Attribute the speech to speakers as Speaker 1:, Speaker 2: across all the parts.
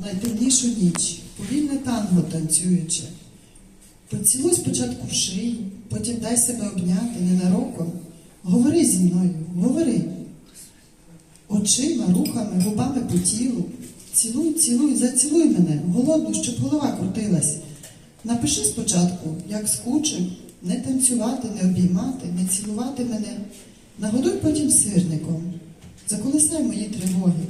Speaker 1: найтемнішу ніч, повільне танго танцюючи. Поцілуй спочатку в шию, потім дай себе обняти ненароком. Говори зі мною, говори. Очима, рухами, губами по тілу. Цілуй, цілуй, зацілуй мене, голодну, щоб голова крутилась. Напиши спочатку, як скучив, не танцювати, не обіймати, не цілувати мене. Нагодуй потім сирником. Заколисай мої тривоги,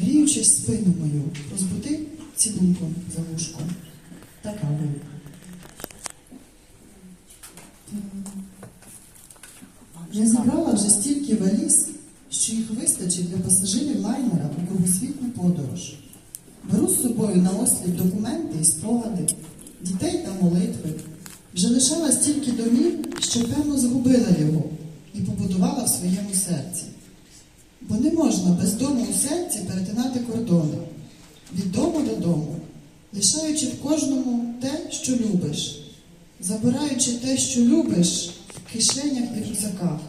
Speaker 1: гріючись спину мою, розбуди цілунком за вушком. Така буде. Я зібрала вже стільки валіз, що їх вистачить для пасажирів лайнера у кругосвітну подорож. Беру з собою на осліп документи і спогади, дітей та молитви. Вже лишала стільки домів, що певно згубила його і побудувала в своєму серці. Бо не можна без дому у серці перетинати кордони від дому до дому, лишаючи в кожному те, що любиш, забираючи те, що любиш, в кишенях і рюкзаках.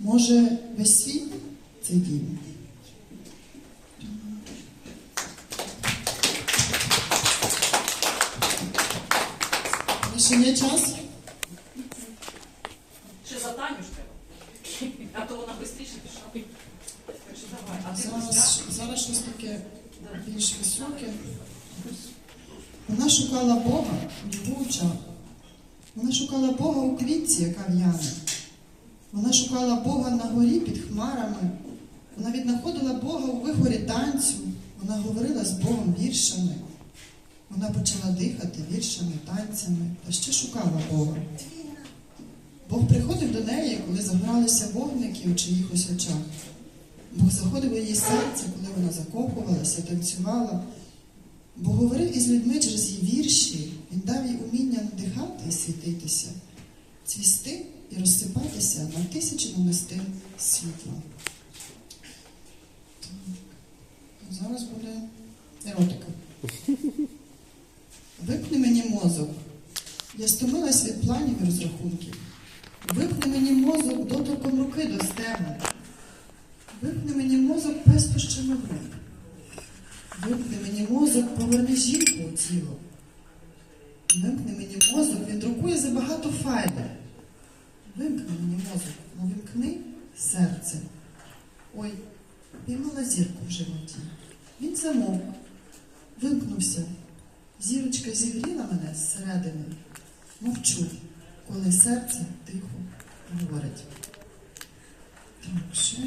Speaker 1: Може, весь світ це дім. Ще є час?
Speaker 2: Ще за Таню ж треба. А то вона швидше пішла. Так що давай. А ти
Speaker 1: Зараз, зараз щось таке більш високе. Вона шукала Бога в. Вона шукала Бога у квітці, яка в'яне. Вона шукала Бога на горі під хмарами. Вона віднаходила Бога у вихорі танцю. Вона говорила з Богом віршами. Вона почала дихати віршами, танцями та ще шукала Бога. Бог приходив до неї, коли загоралися вогники у чиїхось очах. Бог заходив у її серце, коли вона закохувалася, танцювала. Бог говорив із людьми через її вірші, Він дав їй уміння надихати і світитися, цвісти і розсипатися на тисячі намистин світла. Так. Зараз буде еротика. Випни мені мозок. Я стомилась від планів і розрахунків. Випни мені мозок доторком руки до стегна. Випни мені мозок безпощами рук. Випни мені мозок, поверни жінку у тіло. Вимкни мені мозок, він друкує забагато файлів. Вимкни мені мозок, ну вимкни серце. Ой, піймала зірку в животі. Він замовк, вимкнувся. Зірочка зігріла мене зсередини. Мовчу, коли серце тихо говорить. Так, ще.